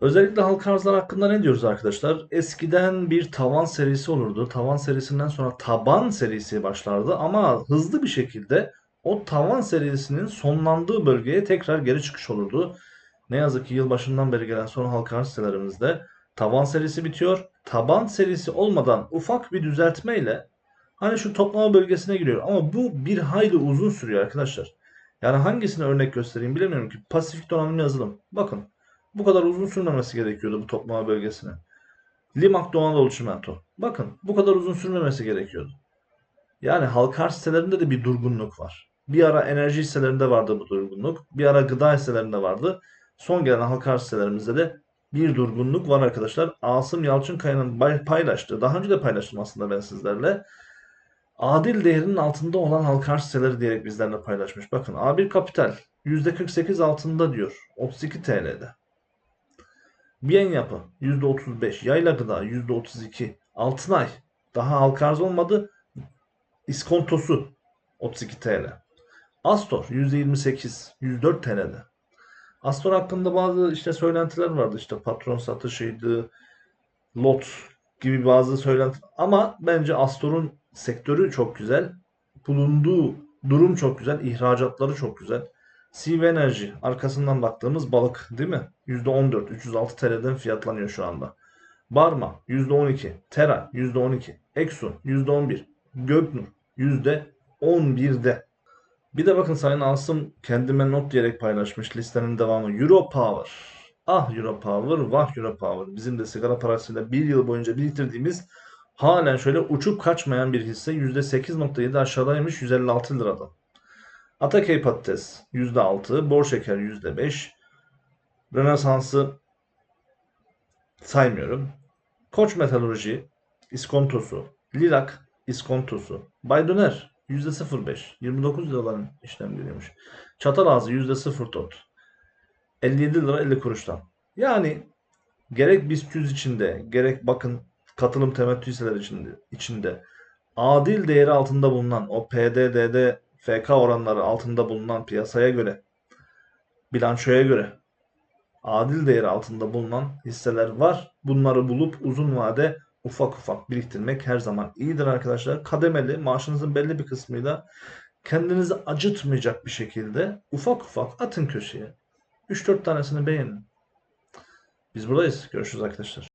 Özellikle halka arzlar hakkında ne diyoruz arkadaşlar? Eskiden bir tavan serisi olurdu. Tavan serisinden sonra taban serisi başlardı ama hızlı bir şekilde o tavan serisinin sonlandığı bölgeye tekrar geri çıkış olurdu. Ne yazık ki yılbaşından beri gelen son halka arz sitelerimizde tavan serisi bitiyor. Taban serisi olmadan ufak bir düzeltmeyle hani şu toplama bölgesine giriyor. Ama bu bir hayli uzun sürüyor arkadaşlar. Yani hangisine örnek göstereyim bilemiyorum ki. Pasifik donanım yazılım. Bakın bu kadar uzun sürmemesi gerekiyordu bu toplama bölgesine. Limak Doğu Anadolu. Bakın bu kadar uzun sürmemesi gerekiyordu. Yani halka arz sitelerinde de bir durgunluk var. Bir ara enerji hisselerinde vardı bu durgunluk. Bir ara gıda hisselerinde vardı. Son gelen halka arz sitelerimizde de bir durgunluk var arkadaşlar. Asım Yalçınkaya'nın paylaştığı, daha önce de paylaştım aslında ben sizlerle. Adil değerinin altında olan halka arz siteleri diyerek bizlerle paylaşmış. Bakın A1 Kapital %48 altında diyor. 32 TL'de. Biyen yapı %35, yayla gıda %32, Altınay daha halka arz olmadı. İskontosu 32 TL. Astor %28, 104 TL'de. Astor hakkında bazı işte söylentiler vardı. İşte patron satışıydı, lot gibi bazı söylenti. Ama bence Astor'un sektörü çok güzel. Bulunduğu durum çok güzel. ihracatları çok güzel. CV Enerji arkasından baktığımız balık değil mi? %14, 306 TL'den fiyatlanıyor şu anda. Barma %12, Tera %12, Exxon %11, Göknur %11'de. Bir de bakın Sayın Asım kendime not diyerek paylaşmış listenin devamı. Euro Power. Ah Euro Power, vah Euro Power. Bizim de sigara parasıyla bir yıl boyunca biriktirdiğimiz halen şöyle uçup kaçmayan bir hisse. %8.7 aşağıdaymış 156 lirada. Atakey Patates %6, Bor Şeker %5, Rönesans'ı saymıyorum. Koç Metalurji, iskontosu, Lirak, iskontosu, Baydöner %05, 29 liraların işlem görüyormuş. Çatalazı %04, 57 lira 50 kuruştan. Yani gerek BIST 100 içinde, gerek bakın katılım temettü hisseler içinde, içinde adil değeri altında bulunan o PDD'de FK oranları altında bulunan piyasaya göre bilançoya göre adil değeri altında bulunan hisseler var. Bunları bulup uzun vade ufak ufak biriktirmek her zaman iyidir arkadaşlar. Kademeli maaşınızın belli bir kısmıyla kendinizi acıtmayacak bir şekilde ufak ufak atın köşeye. 3-4 tanesini beğenin. Biz buradayız. Görüşürüz arkadaşlar.